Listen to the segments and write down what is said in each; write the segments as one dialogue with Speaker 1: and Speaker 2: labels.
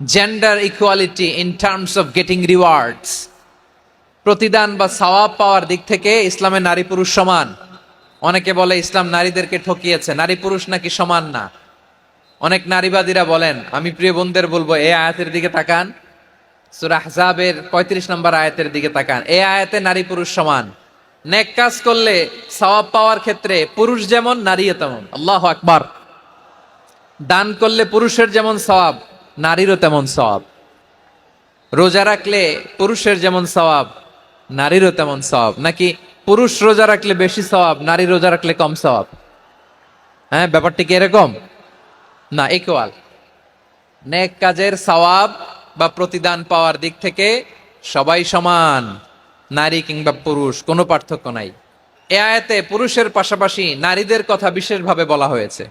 Speaker 1: Gender equality in terms of getting rewards প্রতিদান বা সওয়াব পাওয়ার দিক থেকে ইসলামে নারী পুরুষ সমান। অনেকে বলে ইসলাম নারীদেরকে ঠকিয়েছে, নারী পুরুষ নাকি সমান না। অনেক নারীবাদীরা বলেন, আমি প্রিয় বোনদের বলব, এই আয়াতের দিকে তাকান। সুরা হাজাবের পঁয়ত্রিশ নম্বর আয়াতের দিকে তাকান। এই আয়াতে নারী পুরুষ সমান। নেক কাজ করলে সওয়াব পাওয়ার ক্ষেত্রে পুরুষ যেমন, নারীও তেমন। আল্লাহ আকবার। দান করলে পুরুষের যেমন সওয়াব নারীরও তেমন সওয়াব। রোজা রাখলে পুরুষের যেমন সওয়াব, নারীরও তেমন সওয়াব। নাকি পুরুষ রোজা রাখলে বেশি সওয়াব, নারী রোজা রাখলে কম সওয়াব? হ্যাঁ ব্যাপারটি কি এরকম? না ইকুয়াল নেক কাজের সওয়াব বা প্রতিদান পাওয়ার দিক থেকে সবাই সমান, নারী কিংবা পুরুষ, কোনো পার্থক্য নাই। এ আয়াতে পুরুষের পাশাপাশি নারীদের কথা বিশেষভাবে বলা হয়েছে।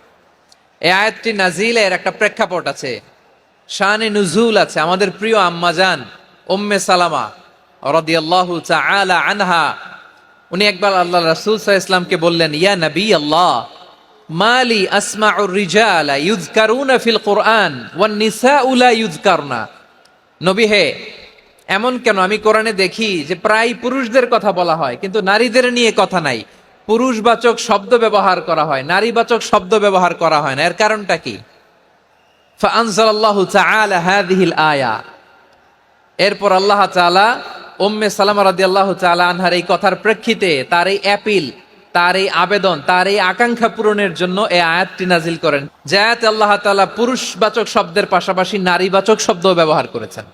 Speaker 1: এ আয়াতটি নাজিলের একটা প্রেক্ষাপট আছে। শানে নুজুল আছে, আমাদের প্রিয় আম্মাজান উম্মে সালামা রাদিয়াল্লাহু তাআলা আনহা। উনি একবার আল্লাহ রাসূল সাল্লাল্লাহু ইসলামকে বললেন, ইয়া নবী আল্লাহ মালি আসমাউর রিজালা ইউযকারুনা ফিল কোরআন ওয়ান নিসাউ লা ইউযকারনা। নবী হে, এমন কেন? আমি কোরআনে দেখি যে প্রায় পুরুষদের কথা বলা হয়, কিন্তু নারীদের নিয়ে কথা নাই। পুরুষবাচক শব্দ ব্যবহার করা হয়, নারীবাচক শব্দ ব্যবহার করা হয় না। এর কারণটা কি? ফানসাল্লাহ তাআলা হাদিহিল আয়া। এরপর আল্লাহ তাআলা উম্মে সালামা রাদিয়াল্লাহু তাআলা আনহার এই কথার প্রেক্ষিতে তার এই অ্যাপিল, তার এই আবেদন, তার এই আকাঙ্ক্ষা পূরণের জন্য এই আয়াতটি নাজিল করেন। জায়াত আল্লাহ তাআলা পুরুষবাচক শব্দের পাশাপাশি নারীবাচক শব্দ ব্যবহার করেছেন।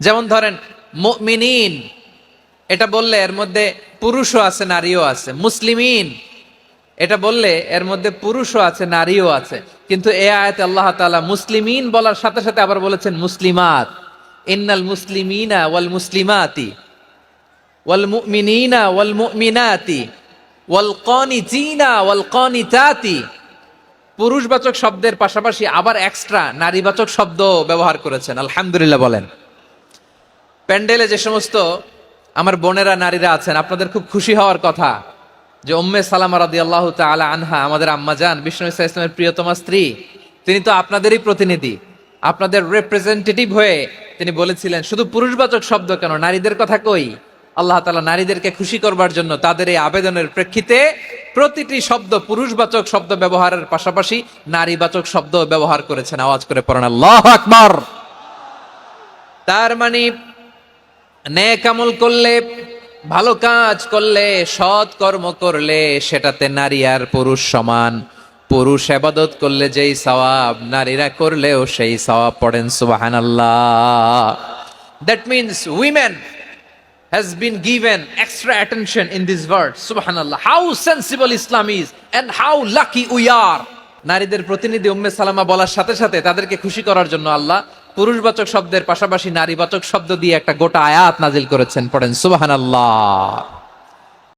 Speaker 1: যেমন ধরেন, মুমিনিন, এটা বললে এর মধ্যে পুরুষও আছে, নারীও আছে, মুসলিমিন এটা বললে এর মধ্যে পুরুষও আছে, নারীও আছে। কিন্তু এ আয়াতে আল্লাহ তাআলা মুসলিমিন বলার সাথে সাথে আবার বলেছেন মুসলিমাত। ইন্নাল মুসলিমিনা ওয়াল মুসলিমাতি, ওয়াল মুমিনিনা ওয়াল মুমিনাতি, ওয়াল কানিতিনা ওয়াল কানিতাতি। পুরুষবাচক শব্দের পাশাপাশি আবার এক্সট্রা নারীবাচক শব্দ ব্যবহার করেছেন, আলহামদুলিল্লাহ বলেন। প্যান্ডেলে যে সমস্ত আমার বোনেরা, নারীরা আছেন, আপনাদের খুব খুশি হওয়ার কথা। যে উম্মে সালামা রাদি আল্লাহ তালা আনহা, আমাদের আম্মা যান বিষ্ণু ইসা ইসলামের প্রিয়তমা স্ত্রী, তিনি তো আপনাদেরই প্রতিনিধি, আপনাদের রিপ্রেজেন্টেটিভ হয়ে তিনি বলেছিলেন, শুধু পুরুষবাচক শব্দ কেন? নারীদের কথা কই? আল্লাহ তালা নারীদেরকে খুশি করবার জন্য তাদের এই আবেদনের প্রেক্ষিতে প্রতিটি শব্দ পুরুষবাচক শব্দ ব্যবহারের পাশাপাশি নারীবাচক শব্দ ব্যবহার করেছেন। আওয়াজ করে পড়েন, আল্লাহ আকবার! তার মানে নেক আমল করলে ভালো কাজ করলে, সৎ কর্ম করলে সেটাতে নারী আর পুরুষ সমান। পুরুষ আবাদত করলে যেই সওয়াব, নারীরা করলেও সেই সওয়াব পড়েন সুবাহান আল্লাহ that means women has been given extra attention in this verse subhanallah how sensible islam is and how lucky we are নারীদের প্রতিনিধি উম্মে সালামা বলার সাথে সাথে তাদেরকে খুশি করার জন্য আল্লাহ পুরুষবাচক শব্দের পাশাপাশি নারীবাচক শব্দ দিয়ে একটা গোটা আয়াত নাজিল করেছেন পড়েন সুবহানাল্লাহ।